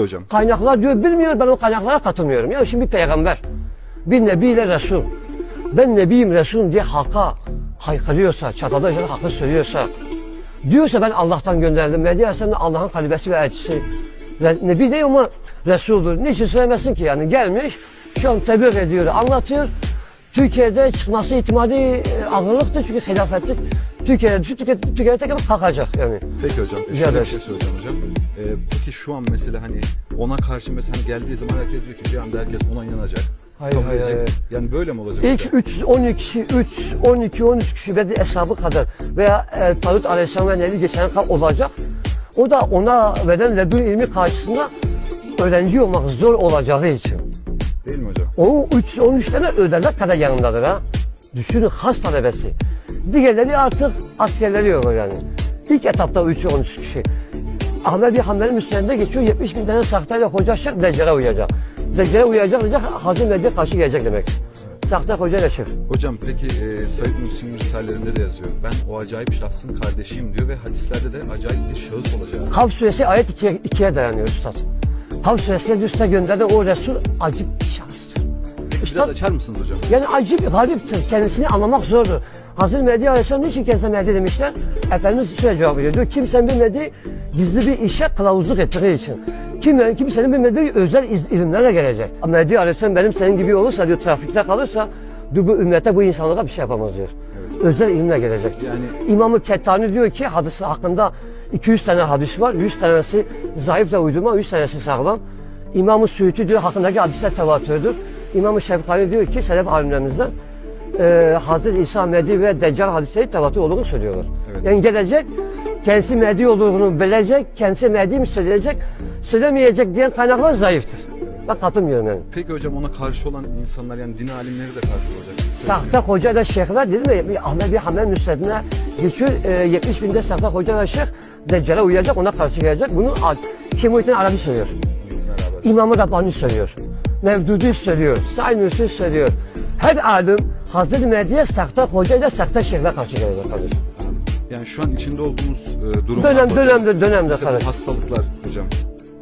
hocam. Kaynaklar diyor bilmiyor ben o kaynaklara katılmıyorum. Ya şimdi bir peygamber, bir nebi ile resul. Ben nebiyim resul diye halka haykırıyorsa, çatada işte hakkı söylüyorsa, diyorsa ben Allah'tan gönderildim. Aleyhisselam da Allah'ın halifesi ve elçisi. Ve nebi değil ama resuldur. Niçin söylemesin ki yani gelmiş, şu an tebliğ ediyor, anlatıyor. Türkiye'de çıkması ihtimali e, ağırlıktır çünkü hilafetlik Türkiye'de, Türkiye, Türkiye'de tek ama kalkacak yani. Peki hocam. Rica Şöyle bir şey soracağım hocam. Ee, peki şu an mesela hani ona karşı mesela hani geldiği zaman herkes diyor ki bir anda herkes ona inanacak. Hayır, hayır, hayır. Yani böyle mi olacak İlk hocam? 3, 12 kişi, 3, 12, 13 kişi ve de hesabı kadar veya e, Talut Aleyhisselam ve Nebi geçen kadar olacak. O da ona verilen ledun ilmi karşısında öğrenci olmak zor olacağı için. Değil mi hocam? O 3, 13 tane öderler kadar yanındadır ha. Düşünün has talebesi. Diğerleri artık askerleri yok yani. İlk etapta 3, 13 kişi. Ahmet bir Hanbel'in müstahinde geçiyor 70 bin tane sahteyle hoca şık Deccal'e uyacak. Deccal'e uyacak diyecek Hazım Medya karşı gelecek demek. Sahte hoca ile şık. Hocam peki e, Said Nursi'nin risalelerinde de yazıyor. Ben o acayip şahsın kardeşiyim diyor ve hadislerde de acayip bir şahıs olacağı. Kaf suresi ayet 2'ye, 2'ye dayanıyor üstad. Kaf suresinde üstad gönderdi o Resul acip bir şahıstır. Peki biraz açar mısınız hocam? Yani acip, gariptir. Kendisini anlamak zordur. Hazreti Mehdi Aleyhisselam niçin kendisine Mehdi demişler? Efendimiz şöyle cevap veriyor. Diyor kimsenin bilmediği gizli bir işe kılavuzluk ettiği için. Kim, kimsenin bilmediği özel iz, ilimlerle gelecek. Mehdi Aleyhisselam benim senin gibi olursa diyor trafikte kalırsa diyor, bu ümmete bu insanlığa bir şey yapamaz diyor. Özel ilimle gelecek. Yani- İmam-ı Kettani diyor ki hadisi hakkında 200 tane hadis var. 100 tanesi zayıf da uydurma, 100 tanesi sağlam. İmam-ı Suyuti diyor hakkındaki hadisler tevatürdür. İmam-ı Şefkani diyor ki selef alimlerimizden e, Hazreti İsa Mehdi ve Deccal hadisleri tevatür olduğunu söylüyorlar. Evet. Yani gelecek, kendisi Mehdi olduğunu bilecek, kendisi Mehdi mi söyleyecek, söylemeyecek diyen kaynaklar zayıftır. Ben katılmıyorum yani. Peki hocam ona karşı olan insanlar yani din alimleri de karşı olacak. Sahte hoca ile şeyhler dedim ya, bir Ahmet bir Hamel Müsvedine geçiyor, e, 70 binde sahte hoca ile şeyh Deccal'e uyacak, ona karşı gelecek. Bunu Kim Muhittin Arabi söylüyor. İmam-ı Rabbani söylüyor. Mevdudi söylüyor. Said Nursi söylüyor. Her alim Hazreti Mehdi'ye sahte hoca ile sahte şeyhle karşı gelecek kardeşim. Yani şu an içinde olduğumuz e, durumlar Dönem, dönemde, dönemde Mesela bu kardeşim. hastalıklar hocam.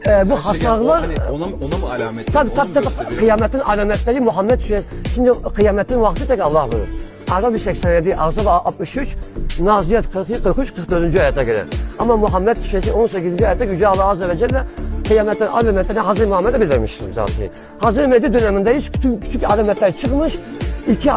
Ee, bu şey hastalıklar... yani o- hani ona, ona mı alamet? Tabi Onu tabi mu tabi gösteriyor? kıyametin alametleri Muhammed Suresi. Şimdi kıyametin vakti tek Allah bilir. Arap 87, Azab 63, Naziyet 42, 43, 44. ayete göre. Ama Muhammed Suresi 18. ayette Yüce Allah Azze ve Celle kıyametin alametlerini Hazreti Muhammed'e bildirmiştir zaten. Hazreti Mehdi dönemindeyiz. Küçük, küçük alametler çıkmış. İki